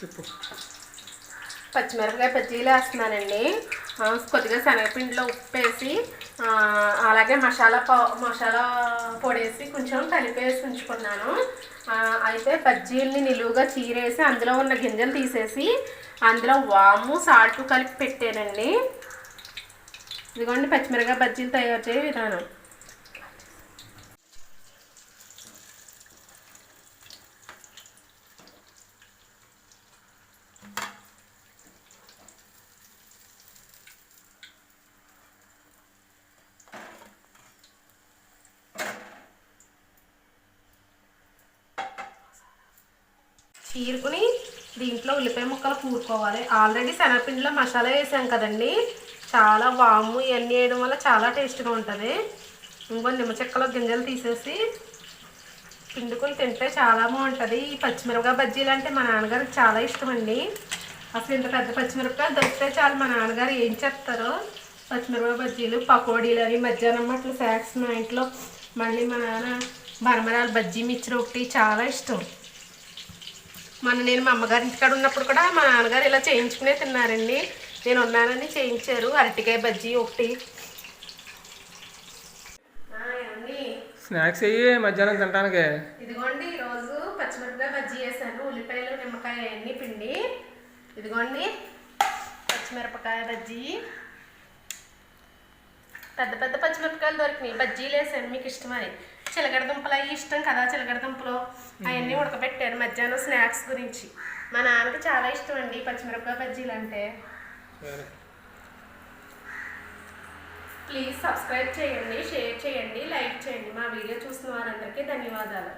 చెప్పు. పచ్చిమిరపకాయ బజ్జీలు వేస్తున్నానండి. కొద్దిగా శనగపిండిలో ఉప్పు వేసి అలాగే మసాలా పౌ మసాలా పొడేసి కొంచెం కలిపేసి ఉంచుకున్నాను. అయితే బజ్జీల్ని నిలువుగా చీరేసి అందులో ఉన్న గింజలు తీసేసి అందులో వాము సాల్ట్ కలిపి పెట్టానండి. ఇదిగోండి పచ్చిమిరపకాయ బజ్జీలు తయారు చేయ విధానం. చీరుకుని దీంట్లో ఉల్లిపాయ ముక్కలు కూరుకోవాలి. ఆల్రెడీ శనగపిండిలో మసాలా వేసాం కదండి. చాలా వాము ఇవన్నీ వేయడం వల్ల చాలా టేస్ట్గా ఉంటుంది. ఇంకో నిమ్మ చెక్కలో గింజలు తీసేసి పిండుకొని తింటే చాలా బాగుంటుంది. ఈ పచ్చిమిరపకాయ బజ్జీలు అంటే మా నాన్నగారికి చాలా ఇష్టం అండి అసలు ఇంత పెద్ద పచ్చిమిరపకాయ దొరికితే చాలు మా నాన్నగారు ఏం చేస్తారో. పచ్చిమిరపకాయ బజ్జీలు పకోడీలు అవి మధ్యాహ్నం అట్లా స్నాక్స్ మా ఇంట్లో మళ్ళీ మా నాన్న మరమరాలు బజ్జీ మిక్చర్ ఒకటి చాలా ఇష్టం. మొన్న నేను మా అమ్మగారి ఇంటికాడ ఉన్నప్పుడు కూడా మా నాన్నగారు ఇలా చేయించుకునే తిన్నారండి. నేను ఉన్నానని చేయించారు. అరటికాయ బజ్జీ ఒకటి? స్నాక్స్ అయ్యి మధ్యాహ్నం తినడానికి ఇదిగోండి ఈరోజు పచ్చిమిరపకాయ బజ్జీ వేసాను ఉల్లిపాయలు నిమ్మకాయ అన్ని పిండి. ఇదిగోండి పచ్చిమిరపకాయ బజ్జీ. పెద్ద పెద్ద పచ్చిమిరపకాయలు దొరికినాయి. బజ్జీలు వేసాను. మీకు ఇష్టమని. చిలకడ దుంపలు అవి ఇష్టం కదా చిలకడ దుంపలు అవన్నీ ఉడకబెట్టాను మధ్యాహ్నం స్నాక్స్ గురించి. మా నాన్నకి చాలా ఇష్టం అండి పచ్చిమిరపకాయ బజ్జీలు అంటే. ప్లీజ్ సబ్స్క్రైబ్ చేయండి షేర్ చేయండి లైక్ చేయండి. మా వీడియో చూసిన వారందరికీ ధన్యవాదాలు.